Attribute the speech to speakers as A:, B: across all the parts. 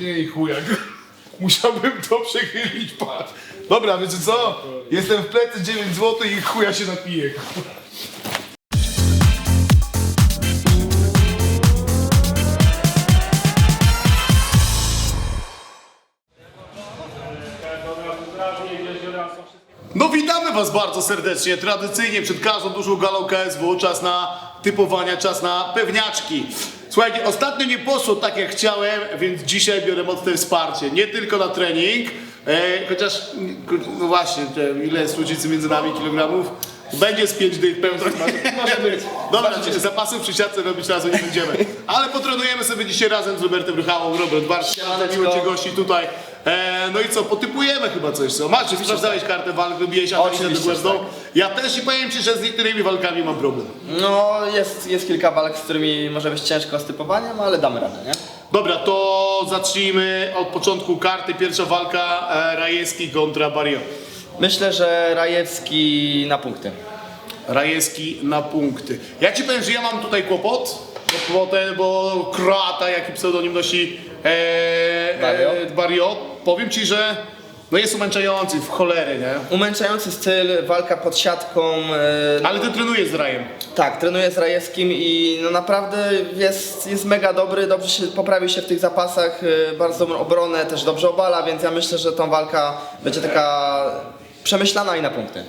A: Nie i chujak. Musiałbym to przechylić, patrz. Dobra, wiecie co? Jestem w plecy 9 zł i chuja się napiję. No witamy was bardzo serdecznie. Tradycyjnie przed każdą dużą galą KSW czas na typowania, czas na pewniaczki. Słuchajcie, ostatnio nie poszło tak jak chciałem, więc dzisiaj biorę mocne wsparcie. Nie tylko na trening, e, chociaż, no właśnie, te, ile jest różnicy między nami kilogramów? Będzie z 5 dych pełno. Może być. Dobra, zapasów przy siatce robić razem nie będziemy. Ale potrenujemy sobie dzisiaj razem z Robertem Rychałą. Robert, bardzo miło Cię gości tutaj. E, no i co, potypujemy chyba coś, co? Masz, sprawdzałeś kartę walk, robiłeś atak
B: Oczywiście,
A: dogłębną.
B: tak.
A: Ja też i powiem Ci, że z niektórymi walkami mam problem.
B: No, jest, jest kilka walk, z którymi może być ciężko z typowaniem, ale damy radę, nie?
A: Dobra, to zacznijmy od początku karty. Pierwsza walka e, Rajewski kontra Barrio.
B: Myślę, że Rajewski na punkty.
A: Rajewski na punkty. Ja Ci powiem, że ja mam tutaj kłopot, bo, bo Kroata, jaki pseudonim nosi e,
B: Barrio.
A: E, Barrio. Powiem Ci, że no jest umęczający w cholerę, nie?
B: Umęczający styl, walka pod siatką. e,
A: Ale Ty trenujesz z Rajem.
B: tak, trenuję z Rajewskim i no naprawdę jest, jest mega dobry, dobrze się poprawił się w tych zapasach, e, bardzo dobrą obronę, też dobrze obala, więc ja myślę, że tą walka będzie taka przemyślana i na punkty.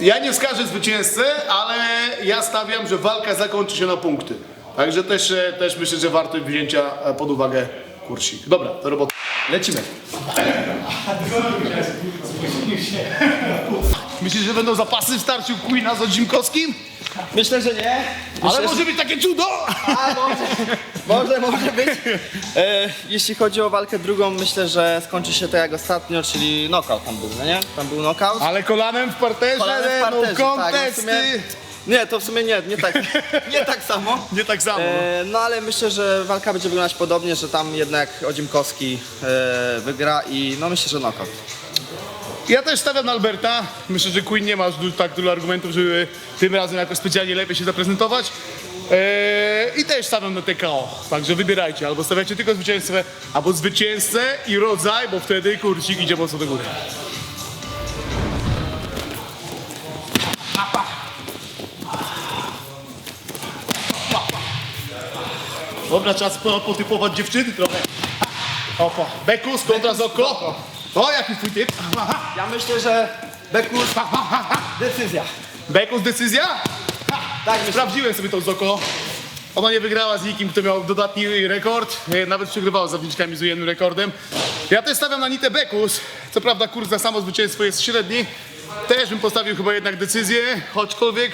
A: Ja nie wskażę zwycięzcę, ale ja stawiam, że walka zakończy się na punkty. Także też, e, też myślę, że warto wzięcia e, pod uwagę kursik. Dobra, to robota.
B: Lecimy.
A: Myślisz, że będą zapasy w starciu Queena z Odzimkowskim?
B: Myślę, że nie. Myślę,
A: Ale może być takie cudo!
B: A, może, może, może być. E, jeśli chodzi o walkę drugą, myślę, że skończy się to jak ostatnio, czyli knockout tam był, no nie? Tam był knockout.
A: Ale kolanem w parterze,
B: Kolanem w
A: no
B: parterze, tak, no w
A: kontesty.
B: sumie- Nie, to w sumie nie, nie tak, nie tak samo.
A: Nie tak samo.
B: E, no ale myślę, że walka będzie wyglądać podobnie, że tam jednak Odzimkowski e, wygra i no myślę, że knockout.
A: Ja też stawiam na Alberta. Myślę, że Queen nie ma aż du- tak dużo argumentów, żeby tym razem jakoś specjalnie lepiej się zaprezentować. Eee, I też stawiam na TKO. Także wybierajcie. Albo stawiacie tylko zwycięzcę, albo zwycięzcę i rodzaj, bo wtedy kurcik idzie mocno do góry. Dobra, czas po- potypować dziewczyny trochę. Opa, Bekus kontra Zoko. O, jaki twój typ?
B: Ja myślę, że Bekus decyzja.
A: Bekus decyzja?
B: Tak, myślę.
A: Sprawdziłem sobie tą Zoko. Ona nie wygrała z nikim, kto miał dodatni rekord. E, Nawet przegrywała z zawodniczkami z ujemnym rekordem. Ja też stawiam na Nitę Bekus. Co prawda kurs za samo zwycięstwo jest średni. Też bym postawił chyba jednak decyzję, choćkolwiek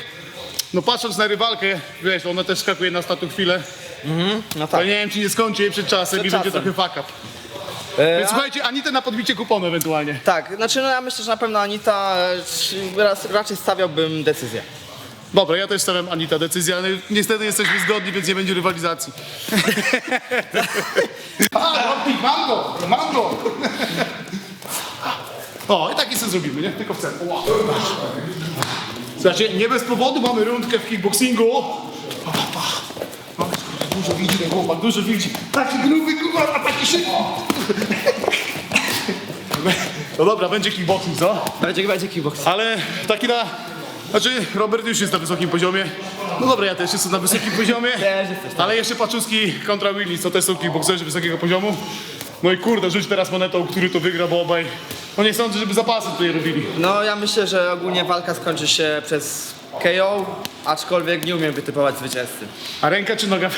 A: no patrząc na rywalkę, wiesz, ona też skakuje na ostatnią chwilę.
B: No tak.
A: Ale nie wiem, czy nie skończy jej przed czasem
B: Przed
A: i będzie
B: czasem.
A: trochę fuck up.
B: E,
A: Więc słuchajcie, Anitę na podbicie kuponu ewentualnie.
B: Tak, znaczy no ja myślę, że na pewno Anita, e, raz- raczej stawiałbym decyzję.
A: Dobra, ja też stawiam Anita decyzję, ale niestety jesteśmy zgodni, więc nie będzie rywalizacji. A, Rocky, mam go, mam go. O, i taki sobie zrobimy, nie? Tylko w celu. Znaczy, nie bez powodu mamy rundkę w kickboxingu. Pa, pa, pa. Mamy, Dużo widzi ten chłopak, dużo widzi. Taki gruby, kurwa, a taki szybki. No dobra, będzie kickboxing, co?
B: Będzie, będzie kickbox.
A: Ale taki na... Znaczy, Robert już jest na wysokim poziomie. No dobra, ja też jestem na wysokim poziomie.
B: Też jesteś, tak.
A: Ale jeszcze Paczuski kontra Willis, to też są kickboxerzy wysokiego poziomu. No i kurde, rzuć teraz monetą, który to wygra, bo obaj... No nie sądzę, żeby zapasy tutaj robili.
B: No ja myślę, że ogólnie walka skończy się przez KO, aczkolwiek nie umiem wytypować zwycięzcy.
A: A ręka czy noga?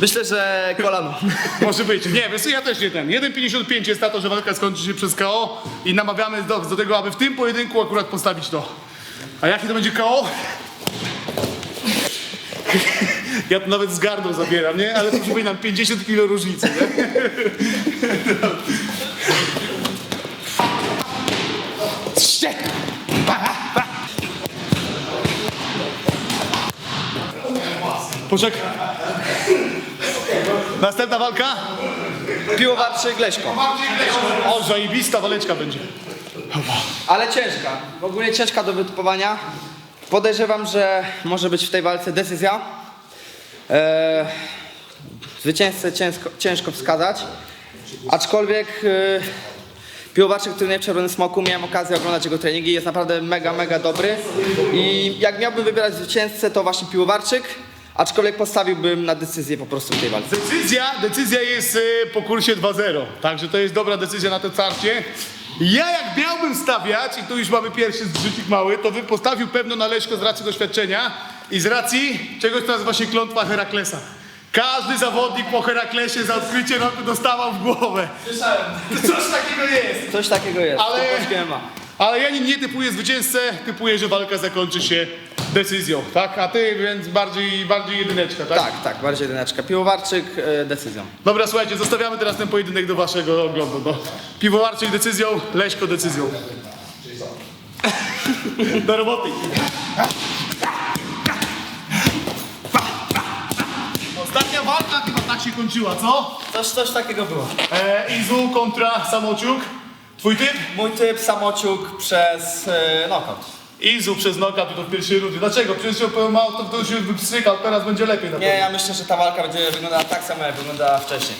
B: Myślę, że kolano.
A: Może być. Nie, wiesz co, ja też nie ten. 1,55 jest na to, że walka skończy się przez KO i namawiamy do, do tego, aby w tym pojedynku akurat postawić to. A jakie to będzie KO? Ja to nawet z gardą zabieram, nie? Ale to przypominam 50 kilo różnicy, nie? Poczekaj. Następna walka?
B: Piłowarczy Gleśko.
A: O, zajebista waleczka będzie.
B: Ale ciężka. Ogólnie ciężka do wytypowania. Podejrzewam, że może być w tej walce decyzja. Eee, Zwycięzcę ciężko, ciężko wskazać, aczkolwiek yy, piłowarczyk turnieju Czerwony Smoku, miałem okazję oglądać jego treningi, jest naprawdę mega, mega dobry i jak miałbym wybierać zwycięzcę, to właśnie piłowarczyk, aczkolwiek postawiłbym na decyzję po prostu w tej walce.
A: Decyzja, decyzja jest e, po kursie 2-0, także to jest dobra decyzja na to starcie. Ja jak miałbym stawiać, i tu już mamy pierwszy zrzucik mały, to bym postawił pewno na Leszko z racji doświadczenia i z racji czegoś, co nazywa się klątwa Heraklesa. Każdy zawodnik po Heraklesie za odkrycie roku dostawał w głowę. Słyszałem. Coś takiego jest.
B: Coś takiego jest,
A: Ale-. Ale ja nie, nie typuję zwycięzcę, typuję, że walka zakończy się decyzją, tak? A ty więc bardziej, bardziej jedyneczka, tak?
B: Tak, tak, bardziej jedyneczka. Piłowarczyk yy, decyzją.
A: Dobra, słuchajcie, zostawiamy teraz ten pojedynek do waszego oglądu. No. Piwowarczyk decyzją, Leśko decyzją. Do roboty. Walka chyba tak się kończyła, co?
B: Coś, coś takiego było.
A: E, Izu kontra Samociuk. Twój typ?
B: Mój typ Samociuk przez yy, knockout.
A: Izu przez knockout to w pierwszej rundzie. Dlaczego? Przecież się powiem, mało to, to się wstrzykał, teraz będzie lepiej na
B: Nie, ja myślę, że ta walka będzie wyglądała tak samo, jak wyglądała wcześniej.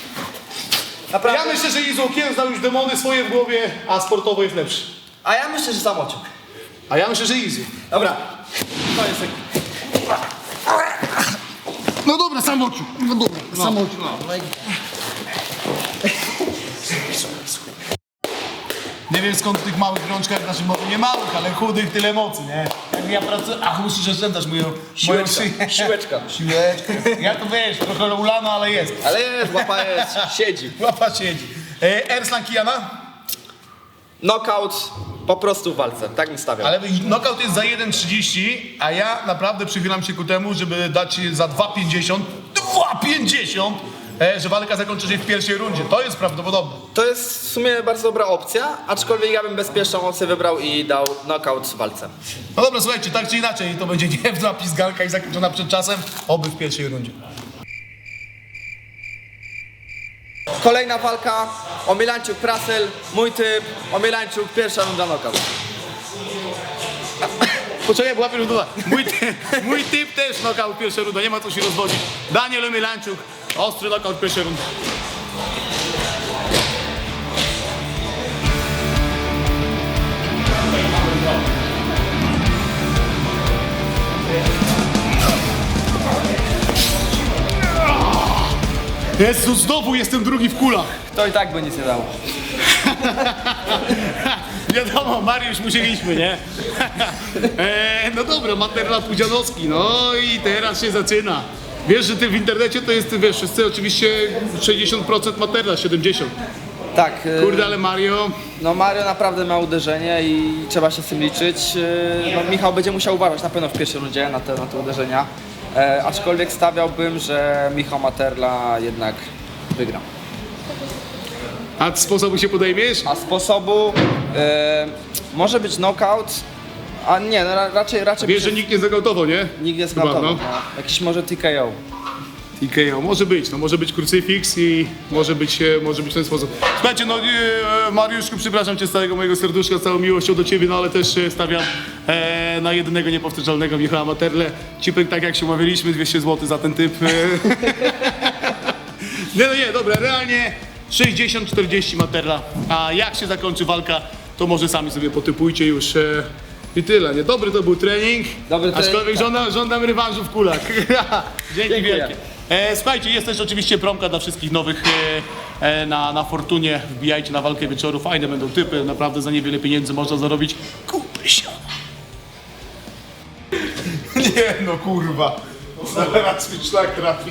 B: Naprawdę.
A: Ja myślę, że Izu okiełznał już demony swoje w głowie, a sportowo jest lepszy.
B: A ja myślę, że Samociuk.
A: A ja myślę, że Izu.
B: Dobra, to jest
A: No dobra, Samociuk. No dobra, Samociuk. Nie wiem skąd w tych małych rączkach, znaczy może nie małych, ale chudych tyle mocy, nie? Jak ja pracuję, ach musisz oszczędzać moją, moją
B: Siłeczka,
A: szyję.
B: siłeczka.
A: Siłeczka. Ja to wiesz, trochę ulano, ale jest.
B: Ale jest, łapa jest, siedzi.
A: Łapa siedzi. E, Erslan Kijana?
B: Knockout po prostu w walce, tak mi stawiał.
A: Ale knockout jest za 1,30, a ja naprawdę przychylam się ku temu, żeby dać za 2,50, 2,50, e, że walka zakończy się w pierwszej rundzie. To jest prawdopodobne.
B: To jest w sumie bardzo dobra opcja, aczkolwiek ja bym bezpieczną opcję wybrał i dał knockout w walce.
A: No dobra, słuchajcie, tak czy inaczej, to będzie niewna pizgalka i zakończona przed czasem, oby w pierwszej rundzie.
B: Kolejna walka, Omilańczuk Prasel, mój typ, Omilańczuk, pierwsza runda knockout.
A: Poczekaj, była pierwsza runda. Mój, mój typ też knockout pierwsza runda, nie ma co się rozwodzić. Daniel Omielańczuk, ostry knockout pierwszej rundy. Jezu, znowu jestem drugi w kulach.
B: To i tak by nic nie dało.
A: Wiadomo, Mariusz musieliśmy, nie? e, no dobra, Materla Pudzianowski, no i teraz się zaczyna. Wiesz, że ty w internecie to jest, wiesz, wszyscy oczywiście 60% Materla, 70%.
B: Tak, y,
A: Kurde, ale Mario,
B: no Mario naprawdę ma uderzenie i trzeba się z tym liczyć. Y, No, Michał będzie musiał uważać na pewno w pierwszej rundzie na te, na te uderzenia. E, aczkolwiek stawiałbym, że Michał Materla jednak wygra.
A: a sposobu się podejmiesz?
B: A sposobu e, może być knockout, a nie, no, ra, raczej, raczej
A: Wiesz, że nikt nie zagautował, nie?
B: nikt nie
A: Chyba,
B: skautował.
A: no.
B: No. Jakiś może TKO.
A: TKO, może być, no może być krucyfiks i może być, e, może być w ten sposób. Słuchajcie, no e, Mariuszku, przepraszam cię z całego mojego serduszka, z całą miłością do ciebie, no ale też e, stawiam e, na jedynego niepowtarzalnego Michała Materle. Cipek, tak jak się umawialiśmy, 200 zł za ten typ. E. nie, no nie, dobra, realnie 60-40 Materla, a jak się zakończy walka, to może sami sobie potypujcie już. E, i tyle, nie? Dobry to był trening,
B: Dobry trening,
A: aczkolwiek
B: tak.
A: żądam, żądam rewanżu w kulach. Dzięki
B: Dziękuję.
A: wielkie. E, słuchajcie, jest też oczywiście promka dla wszystkich nowych e, e, na, na Fortunie. Wbijajcie na walkę wieczoru, fajne będą typy, naprawdę za niewiele pieniędzy można zarobić kupy siana. Nie no kurwa, zaraz mi szlak trafi.